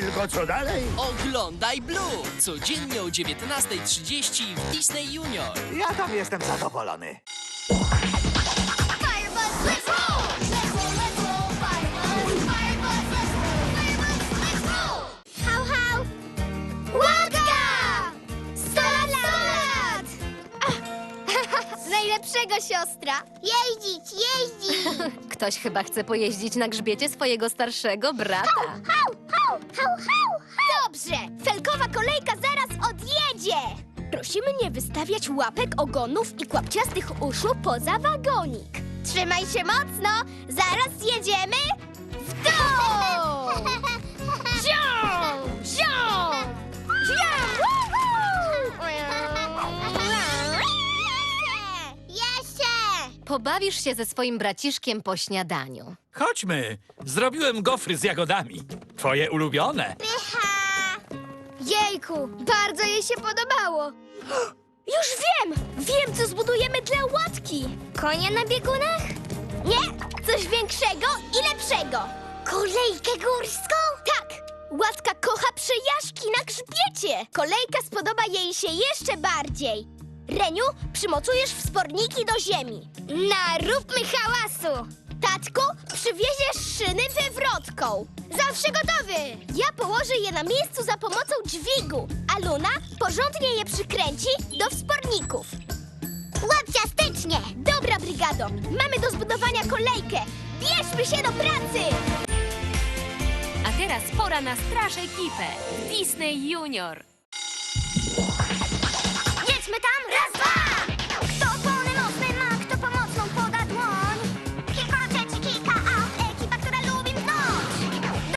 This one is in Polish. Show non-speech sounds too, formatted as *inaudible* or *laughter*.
tylko co dalej? Oglądaj Blue! Codziennie o 19.30 w Disney Junior. Ja tam jestem zadowolony. Firebuds, let's roll! Let's roll, let's roll, Firebuds! Firebuds, let's roll! Firebuds, let's roll! Hał, hał! Łatka! Sto lat, sto lat! Najlepszego siostra! Jeździć, jeździć! *laughs* Ktoś chyba chce pojeździć na grzbiecie swojego starszego brata. Hał, hał, hał, hał, hał! Dobrze! Felkowa kolejka zaraz odjedzie! Prosimy nie wystawiać łapek, ogonów i kłapciastych uszu poza wagonik. Trzymaj się mocno! Zaraz jedziemy w dół! Pobawisz się ze swoim braciszkiem po śniadaniu. Chodźmy. Zrobiłem gofry z jagodami. Twoje ulubione. Pycha! Jejku, bardzo jej się podobało. *gasps* Już wiem! Wiem, co zbudujemy dla łatki. Konia na biegunach? Nie, coś większego i lepszego. Kolejkę górską? Tak! Łatka kocha przejażdżki na grzbiecie. Kolejka spodoba jej się jeszcze bardziej. Reniu, przymocujesz wsporniki do ziemi. Naróbmy hałasu! Tatku, przywieziesz szyny wywrotką. Zawsze gotowy! Ja położę je na miejscu za pomocą dźwigu, a Luna porządnie je przykręci do wsporników. Ładciastycznie! Dobra, brygado, mamy do zbudowania kolejkę. Bierzmy się do pracy! A teraz pora na straż ekipę. Disney Junior. mit Amrit.